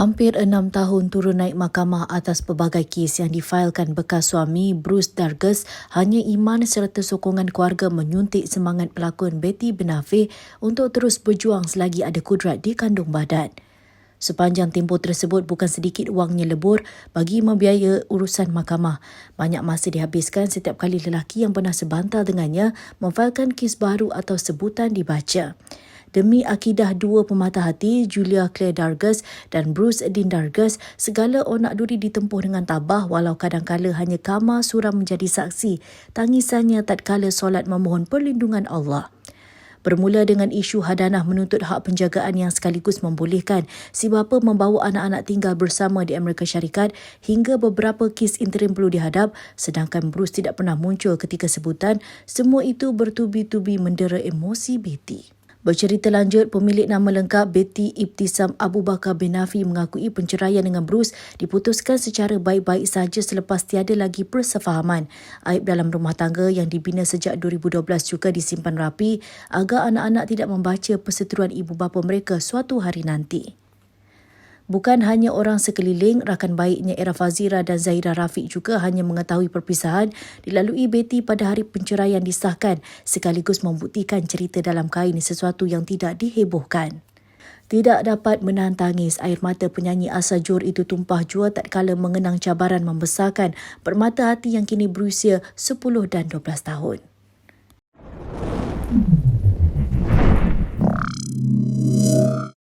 Hampir enam tahun turun naik mahkamah atas pelbagai kes yang difailkan bekas suami Bruce Dargis hanya iman serta sokongan keluarga menyuntik semangat pelakon Betty Benafir untuk terus berjuang selagi ada kudrat di kandung badan. Sepanjang tempoh tersebut bukan sedikit wangnya lebur bagi membiaya urusan mahkamah. Banyak masa dihabiskan setiap kali lelaki yang pernah sebantal dengannya memfailkan kes baru atau sebutan dibaca demi akidah dua pemata hati Julia Claire Dargis dan Bruce Dean Dargis segala onak duri ditempuh dengan tabah walau kadang-kala hanya Kama suram menjadi saksi. Tangisannya tatkala solat memohon perlindungan Allah. Bermula dengan isu hadanah menuntut hak penjagaan yang sekaligus membolehkan si bapa membawa anak-anak tinggal bersama di Amerika Syarikat hingga beberapa kes interim perlu dihadap sedangkan Bruce tidak pernah muncul ketika sebutan, semua itu bertubi-tubi mendera emosi Betty. Bercerita lanjut, pemilik nama lengkap Betty Ibtisam Abu Bakar bin Nafi mengakui penceraian dengan Bruce diputuskan secara baik-baik saja selepas tiada lagi persefahaman. Aib dalam rumah tangga yang dibina sejak 2012 juga disimpan rapi agar anak-anak tidak membaca perseteruan ibu bapa mereka suatu hari nanti. Bukan hanya orang sekeliling, rakan baiknya Era Fazira dan Zahira Rafiq juga hanya mengetahui perpisahan dilalui Betty pada hari penceraian disahkan sekaligus membuktikan cerita dalam kain sesuatu yang tidak dihebohkan. Tidak dapat menahan tangis, air mata penyanyi asal Jor itu tumpah jua tak kala mengenang cabaran membesarkan permata hati yang kini berusia 10 dan 12 tahun.